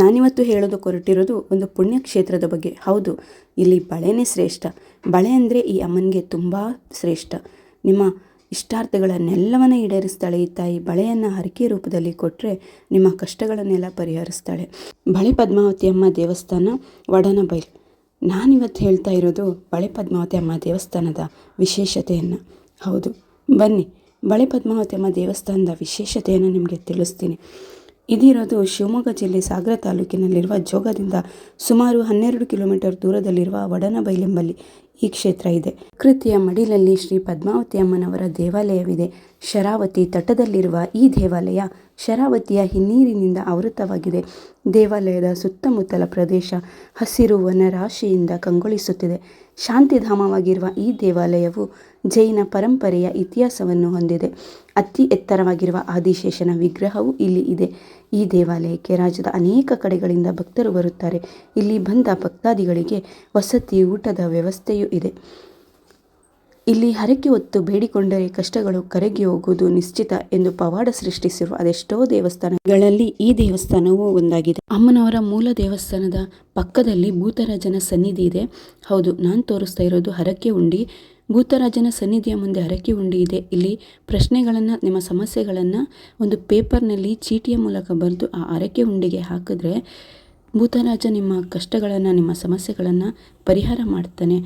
ನಾನಿವತ್ತು ಹೇಳೋದು ಹೊರಟಿರೋದು ಒಂದು ಪುಣ್ಯಕ್ಷೇತ್ರದ ಬಗ್ಗೆ. ಹೌದು, ಇಲ್ಲಿ ಬಳೆನೇ ಶ್ರೇಷ್ಠ. ಬಳೆ ಅಂದರೆ ಈ ಅಮ್ಮನಿಗೆ ತುಂಬ ಶ್ರೇಷ್ಠ. ನಿಮ್ಮ ಇಷ್ಟಾರ್ಥಗಳನ್ನೆಲ್ಲವನ್ನ ಈಡೇರಿಸ್ತಾಳೆ. ಈ ತಾಯಿ ಬಳೆಯನ್ನು ಹರಕೆ ರೂಪದಲ್ಲಿ ಕೊಟ್ಟರೆ ನಿಮ್ಮ ಕಷ್ಟಗಳನ್ನೆಲ್ಲ ಪರಿಹರಿಸ್ತಾಳೆ. ಬಳೆ ಪದ್ಮಾವತಿ ಅಮ್ಮ ದೇವಸ್ಥಾನ ವಡನಬೈಲ್ ನಾನಿವತ್ತು ಹೇಳ್ತಾ ಇರೋದು ಬಳೆ ಪದ್ಮಾವತಿ ಅಮ್ಮ ದೇವಸ್ಥಾನದ ವಿಶೇಷತೆಯನ್ನು. ಹೌದು, ಬನ್ನಿ. ಬಳೆ ಪದ್ಮಾವತಿ ಅಮ್ಮ ದೇವಸ್ಥಾನದ ವಿಶೇಷತೆಯನ್ನು ನಿಮಗೆ ತಿಳಿಸ್ತೀನಿ. ಇದಿರೋದು ಶಿವಮೊಗ್ಗ ಜಿಲ್ಲೆ ಸಾಗರ ತಾಲೂಕಿನಲ್ಲಿರುವ ಜೋಗದಿಂದ ಸುಮಾರು ಹನ್ನೆರಡು ಕಿಲೋಮೀಟರ್ ದೂರದಲ್ಲಿರುವ ವಡನಬೈಲೆಂಬಲ್ಲಿ ಈ ಕ್ಷೇತ್ರ ಇದೆ. ಕೃತಿಯ ಮಡಿಲಲ್ಲಿ ಶ್ರೀ ಪದ್ಮಾವತಿ ಅಮ್ಮನವರ ದೇವಾಲಯವಿದೆ. ಶರಾವತಿ ತಟದಲ್ಲಿರುವ ಈ ದೇವಾಲಯ ಶರಾವತಿಯ ಹಿನ್ನೀರಿನಿಂದ ಆವೃತವಾಗಿದೆ ದೇವಾಲಯದ ಸುತ್ತಮುತ್ತಲ ಪ್ರದೇಶ ಹಸಿರು ವನರಾಶಿಯಿಂದ ಕಂಗೊಳಿಸುತ್ತಿದೆ. ಶಾಂತಿಧಾಮವಾಗಿರುವ ಈ ದೇವಾಲಯವು ಜೈನ ಪರಂಪರೆಯ ಇತಿಹಾಸವನ್ನು ಹೊಂದಿದೆ. ಅತಿ ಎತ್ತರವಾಗಿರುವ ಆದಿಶೇಷನ ವಿಗ್ರಹವು ಇಲ್ಲಿ ಇದೆ. ಈ ದೇವಾಲಯಕ್ಕೆ ರಾಜ್ಯದ ಅನೇಕ ಕಡೆಗಳಿಂದ ಭಕ್ತರು ಬರುತ್ತಾರೆ. ಇಲ್ಲಿ ಬಂದ ಭಕ್ತಾದಿಗಳಿಗೆ ವಸತಿ ಊಟದ ವ್ಯವಸ್ಥೆಯೂ ಇದೆ. ಇಲ್ಲಿ ಹರಕೆ ಹೊತ್ತು ಬೇಡಿಕೊಂಡರೆ ಕಷ್ಟಗಳು ಕರಗಿ ಹೋಗುವುದು ನಿಶ್ಚಿತ ಎಂದು ಪವಾಡ ಸೃಷ್ಟಿಸಿರುವ ಅದೆಷ್ಟೋ ದೇವಸ್ಥಾನಗಳಲ್ಲಿ ಈ ದೇವಸ್ಥಾನವೂ ಒಂದಾಗಿದೆ. ಅಮ್ಮನವರ ಮೂಲ ದೇವಸ್ಥಾನದ ಪಕ್ಕದಲ್ಲಿ ಭೂತರಾಜನ ಸನ್ನಿಧಿ ಇದೆ. ಹೌದು, ನಾನು ತೋರಿಸ್ತಾ ಇರೋದು ಹರಕೆ ಉಂಡಿ. ಭೂತರಾಜನ ಸನ್ನಿಧಿಯ ಮುಂದೆ ಹರಕೆ ಉಂಡಿ ಇದೆ. ಇಲ್ಲಿ ಪ್ರಶ್ನೆಗಳನ್ನು, ನಿಮ್ಮ ಸಮಸ್ಯೆಗಳನ್ನು ಒಂದು ಪೇಪರ್ನಲ್ಲಿ ಚೀಟಿಯ ಮೂಲಕ ಬರೆದು ಆ ಹರಕೆ ಉಂಡಿಗೆ ಹಾಕಿದ್ರೆ ಭೂತರಾಜ ನಿಮ್ಮ ಕಷ್ಟಗಳನ್ನು, ನಿಮ್ಮ ಸಮಸ್ಯೆಗಳನ್ನು ಪರಿಹಾರ ಮಾಡ್ತಾನೆ.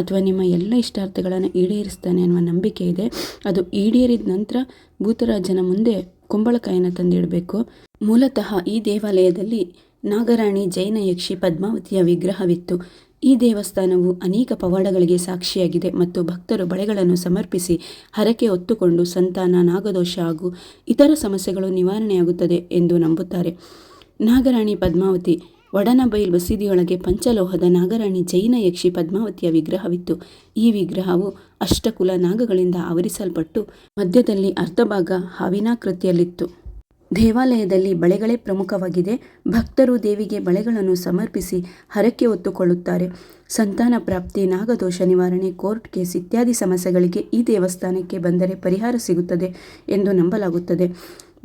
ಅಥವಾ ನಿಮ್ಮ ಎಲ್ಲ ಇಷ್ಟಾರ್ಥಗಳನ್ನು ಈಡೇರಿಸ್ತಾನೆ ಅನ್ನುವ ನಂಬಿಕೆ ಇದೆ. ಅದು ಈಡೇರಿದ ನಂತರ ಭೂತರಾಜನ ಮುಂದೆ ಕುಂಬಳಕಾಯನ್ನು ತಂದಿಡಬೇಕು. ಮೂಲತಃ ಈ ದೇವಾಲಯದಲ್ಲಿ ನಾಗರಾಣಿ ಜೈನ ಯಕ್ಷಿ ಪದ್ಮಾವತಿಯ ವಿಗ್ರಹವಿತ್ತು. ಈ ದೇವಸ್ಥಾನವು ಅನೇಕ ಪವಾಡಗಳಿಗೆ ಸಾಕ್ಷಿಯಾಗಿದೆ ಮತ್ತು ಭಕ್ತರು ಬಳೆಗಳನ್ನು ಸಮರ್ಪಿಸಿ ಹರಕೆ ಹೊತ್ತುಕೊಂಡು ಸಂತಾನ, ನಾಗದೋಷ ಹಾಗೂ ಇತರ ಸಮಸ್ಯೆಗಳು ನಿವಾರಣೆಯಾಗುತ್ತದೆ ಎಂದು ನಂಬುತ್ತಾರೆ. ನಾಗರಾಣಿ ಪದ್ಮಾವತಿ ವಡನಬೈಲ್ ಬಸೀದಿಯೊಳಗೆ ಪಂಚಲೋಹದ ನಾಗರಾಣಿ ಜೈನ ಯಕ್ಷಿ ಪದ್ಮಾವತಿಯ ವಿಗ್ರಹವಿತ್ತು. ಈ ವಿಗ್ರಹವು ಅಷ್ಟಕುಲ ನಾಗಗಳಿಂದ ಆವರಿಸಲ್ಪಟ್ಟು ಮಧ್ಯದಲ್ಲಿ ಅರ್ಧಭಾಗ ಹಾವಿನಾಕೃತಿಯಲ್ಲಿತ್ತು. ದೇವಾಲಯದಲ್ಲಿ ಬಳೆಗಳೇ ಪ್ರಮುಖವಾಗಿದೆ. ಭಕ್ತರು ದೇವಿಗೆ ಬಳೆಗಳನ್ನು ಸಮರ್ಪಿಸಿ ಹರಕೆ ಹೊತ್ತುಕೊಳ್ಳುತ್ತಾರೆ. ಸಂತಾನ ಪ್ರಾಪ್ತಿ, ನಾಗದೋಷ ನಿವಾರಣೆ, ಕೋರ್ಟ್ ಕೇಸ್ ಇತ್ಯಾದಿ ಸಮಸ್ಯೆಗಳಿಗೆ ಈ ದೇವಸ್ಥಾನಕ್ಕೆ ಬಂದರೆ ಪರಿಹಾರ ಸಿಗುತ್ತದೆ ಎಂದು ನಂಬಲಾಗುತ್ತದೆ.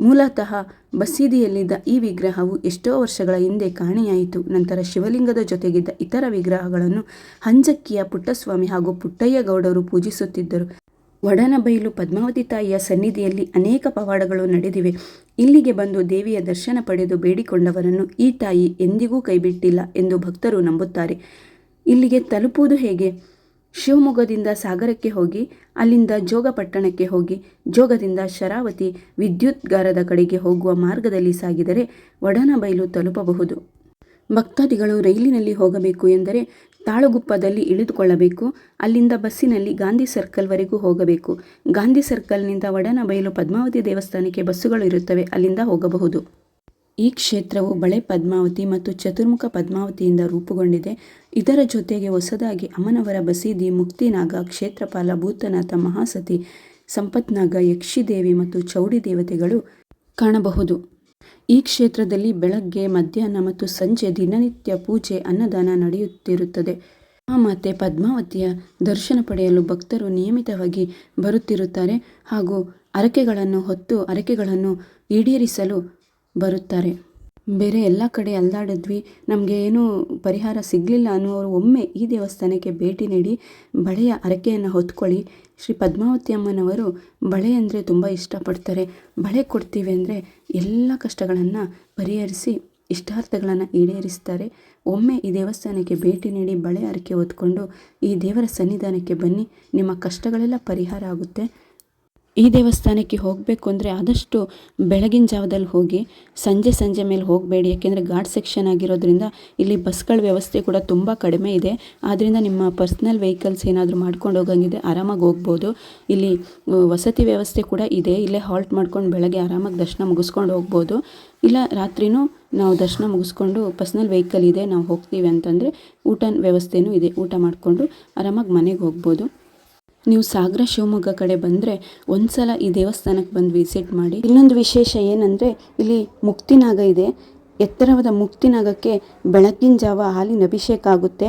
ಮೂಲತಃ ಬಸೀದಿಯಲ್ಲಿದ್ದ ಈ ವಿಗ್ರಹವು ಎಷ್ಟೋ ವರ್ಷಗಳ ಹಿಂದೆ ಕಾಣೆಯಾಯಿತು. ನಂತರ ಶಿವಲಿಂಗದ ಜೊತೆಗಿದ್ದ ಇತರ ವಿಗ್ರಹಗಳನ್ನು ಹಂಜಕ್ಕಿಯ ಪುಟ್ಟಸ್ವಾಮಿ ಹಾಗೂ ಪುಟ್ಟಯ್ಯ ಗೌಡರು ಪೂಜಿಸುತ್ತಿದ್ದರು. ಒಡನಬೈಲು ಪದ್ಮಾವತಿ ತಾಯಿಯ ಸನ್ನಿಧಿಯಲ್ಲಿ ಅನೇಕ ಪವಾಡಗಳು ನಡೆದಿವೆ. ಇಲ್ಲಿಗೆ ಬಂದು ದೇವಿಯ ದರ್ಶನ ಪಡೆದು ಬೇಡಿಕೊಂಡವರನ್ನು ಈ ತಾಯಿ ಎಂದಿಗೂ ಕೈಬಿಟ್ಟಿಲ್ಲ ಎಂದು ಭಕ್ತರು ನಂಬುತ್ತಾರೆ. ಇಲ್ಲಿಗೆ ತಲುಪುವುದು ಹೇಗೆ? ಶಿವಮೊಗ್ಗದಿಂದ ಸಾಗರಕ್ಕೆ ಹೋಗಿ, ಅಲ್ಲಿಂದ ಜೋಗ ಪಟ್ಟಣಕ್ಕೆ ಹೋಗಿ, ಜೋಗದಿಂದ ಶರಾವತಿ ವಿದ್ಯುತ್ಗಾರದ ಕಡೆಗೆ ಹೋಗುವ ಮಾರ್ಗದಲ್ಲಿ ಸಾಗಿದರೆ ವಡನಬೈಲು ತಲುಪಬಹುದು. ಭಕ್ತಾದಿಗಳು ರೈಲಿನಲ್ಲಿ ಹೋಗಬೇಕು ಎಂದರೆ ತಾಳುಗುಪ್ಪದಲ್ಲಿ ಇಳಿದುಕೊಳ್ಳಬೇಕು, ಅಲ್ಲಿಂದ ಬಸ್ಸಿನಲ್ಲಿ ಗಾಂಧಿ ಸರ್ಕಲ್ವರೆಗೂ ಹೋಗಬೇಕು. ಗಾಂಧಿ ಸರ್ಕಲ್ನಿಂದ ವಡನಬೈಲು ಪದ್ಮಾವತಿ ದೇವಸ್ಥಾನಕ್ಕೆ ಬಸ್ಸುಗಳು ಇರುತ್ತವೆ, ಅಲ್ಲಿಂದ ಹೋಗಬಹುದು. ಈ ಕ್ಷೇತ್ರವು ಬಳೆ ಪದ್ಮಾವತಿ ಮತ್ತು ಚತುರ್ಮುಖ ಪದ್ಮಾವತಿಯಿಂದ ರೂಪುಗೊಂಡಿದೆ. ಇದರ ಜೊತೆಗೆ ಹೊಸದಾಗಿ ಅಮ್ಮನವರ ಬಸೀದಿ ಮುಕ್ತಿನಾಗ, ಕ್ಷೇತ್ರಪಾಲ ಭೂತನಾಥ ಮಹಾಸತಿ, ಸಂಪತ್ನಾಗ ಯಕ್ಷಿದೇವಿ ಮತ್ತು ಚೌಡಿ ದೇವತೆಗಳು ಕಾಣಬಹುದು. ಈ ಕ್ಷೇತ್ರದಲ್ಲಿ ಬೆಳಗ್ಗೆ, ಮಧ್ಯಾಹ್ನ ಮತ್ತು ಸಂಜೆ ದಿನನಿತ್ಯ ಪೂಜೆ, ಅನ್ನದಾನ ನಡೆಯುತ್ತಿರುತ್ತದೆ. ಆ ಮಾತೆ ಪದ್ಮಾವತಿಯ ದರ್ಶನ ಪಡೆಯಲು ಭಕ್ತರು ನಿಯಮಿತವಾಗಿ ಬರುತ್ತಿರುತ್ತಾರೆ ಹಾಗೂ ಹರಕೆಗಳನ್ನು ಹೊತ್ತು ಹರಕೆಗಳನ್ನು ಈಡೇರಿಸಲು ಬರುತ್ತಾರೆ. ಬೇರೆ ಎಲ್ಲ ಕಡೆ ಅಲ್ದಾಡಿದ್ವಿ. ನಮಗೆ ಏನೂ ಪರಿಹಾರ ಸಿಗಲಿಲ್ಲ ಅನ್ನೋರು ಒಮ್ಮೆ ಈ ದೇವಸ್ಥಾನಕ್ಕೆ ಭೇಟಿ ನೀಡಿ ಬಳೆಯ ಹರಕೆಯನ್ನು ಹೊತ್ಕೊಳ್ಳಿ. ಶ್ರೀ ಪದ್ಮಾವತಿ ಅಮ್ಮನವರು ಬಳೆ ಅಂದರೆ ತುಂಬ ಇಷ್ಟಪಡ್ತಾರೆ. ಬಳೆ ಕೊಡ್ತೀವಿ ಅಂದರೆ ಎಲ್ಲ ಕಷ್ಟಗಳನ್ನು ಪರಿಹರಿಸಿ ಇಷ್ಟಾರ್ಥಗಳನ್ನು ಈಡೇರಿಸ್ತಾರೆ. ಒಮ್ಮೆ ಈ ದೇವಸ್ಥಾನಕ್ಕೆ ಭೇಟಿ ನೀಡಿ ಬಳೆ ಹರಕೆ ಹೊತ್ಕೊಂಡು ಈ ದೇವರ ಸನ್ನಿಧಾನಕ್ಕೆ ಬನ್ನಿ. ನಿಮ್ಮ ಕಷ್ಟಗಳೆಲ್ಲ ಪರಿಹಾರ ಆಗುತ್ತೆ. ಈ ದೇವಸ್ಥಾನಕ್ಕೆ ಹೋಗಬೇಕು ಅಂದರೆ ಆದಷ್ಟು ಬೆಳಗಿನ ಜಾವದಲ್ಲಿ ಹೋಗಿ ಸಂಜೆ ಸಂಜೆ ಮೇಲೆ ಹೋಗಬೇಡಿ. ಯಾಕೆಂದರೆ ಘಾಟ್ ಸೆಕ್ಷನ್ ಆಗಿರೋದ್ರಿಂದ ಇಲ್ಲಿ ಬಸ್ಗಳ ವ್ಯವಸ್ಥೆ ಕೂಡ ತುಂಬ ಕಡಿಮೆ ಇದೆ. ಆದ್ದರಿಂದ ನಿಮ್ಮ ಪರ್ಸ್ನಲ್ ವೆಹಿಕಲ್ಸ್ ಏನಾದರೂ ಮಾಡ್ಕೊಂಡು ಹೋಗಂಗಿದೆ, ಆರಾಮಾಗಿ ಹೋಗ್ಬೋದು. ಇಲ್ಲಿ ವಸತಿ ವ್ಯವಸ್ಥೆ ಕೂಡ ಇದೆ. ಇಲ್ಲೇ ಹಾಲ್ಟ್ ಮಾಡ್ಕೊಂಡು ಬೆಳಗ್ಗೆ ಆರಾಮಾಗಿ ದರ್ಶನ ಮುಗಿಸ್ಕೊಂಡು ಹೋಗ್ಬೋದು. ಇಲ್ಲ, ರಾತ್ರಿನೂ ನಾವು ದರ್ಶನ ಮುಗಿಸ್ಕೊಂಡು ಪರ್ಸ್ನಲ್ ವೆಹಿಕಲ್ ಇದೆ, ನಾವು ಹೋಗ್ತೀವಿ ಅಂತಂದರೆ ಊಟ ವ್ಯವಸ್ಥೆನೂ ಇದೆ. ಊಟ ಮಾಡಿಕೊಂಡು ಆರಾಮಾಗಿ ಮನೆಗೆ ಹೋಗ್ಬೋದು. ನೀವು ಸಾಗರ ಶಿವಮೊಗ್ಗ ಕಡೆ ಬಂದರೆ ಒಂದು ಸಲ ಈ ದೇವಸ್ಥಾನಕ್ಕೆ ಬಂದು ವಿಸಿಟ್ ಮಾಡಿ. ಇನ್ನೊಂದು ವಿಶೇಷ ಏನಂದರೆ ಇಲ್ಲಿ ಮುಕ್ತಿನಾಗ ಇದೆ. ಎತ್ತರವಾದ ಮುಕ್ತಿನಾಗಕ್ಕೆ ಬೆಳಗ್ಗಿನ ಜಾವ ಹಾಲಿನ ಅಭಿಷೇಕ ಆಗುತ್ತೆ.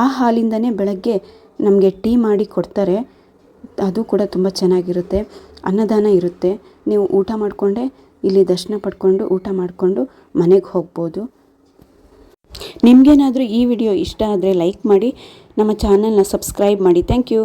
ಆ ಹಾಲಿಂದನೇ ಬೆಳಗ್ಗೆ ನಮಗೆ ಟೀ ಮಾಡಿ ಕೊಡ್ತಾರೆ. ಅದು ಕೂಡ ತುಂಬ ಚೆನ್ನಾಗಿರುತ್ತೆ. ಅನ್ನದಾನ ಇರುತ್ತೆ. ನೀವು ಊಟ ಮಾಡಿಕೊಂಡೆ ಇಲ್ಲಿ ದರ್ಶನ ಪಡ್ಕೊಂಡು ಊಟ ಮಾಡಿಕೊಂಡು ಮನೆಗೆ ಹೋಗ್ಬೋದು. ನಿಮಗೇನಾದರೂ ಈ ವಿಡಿಯೋ ಇಷ್ಟ ಆದರೆ ಲೈಕ್ ಮಾಡಿ. ನಮ್ಮ ಚಾನಲ್ನ ಸಬ್ಸ್ಕ್ರೈಬ್ ಮಾಡಿ. Thank you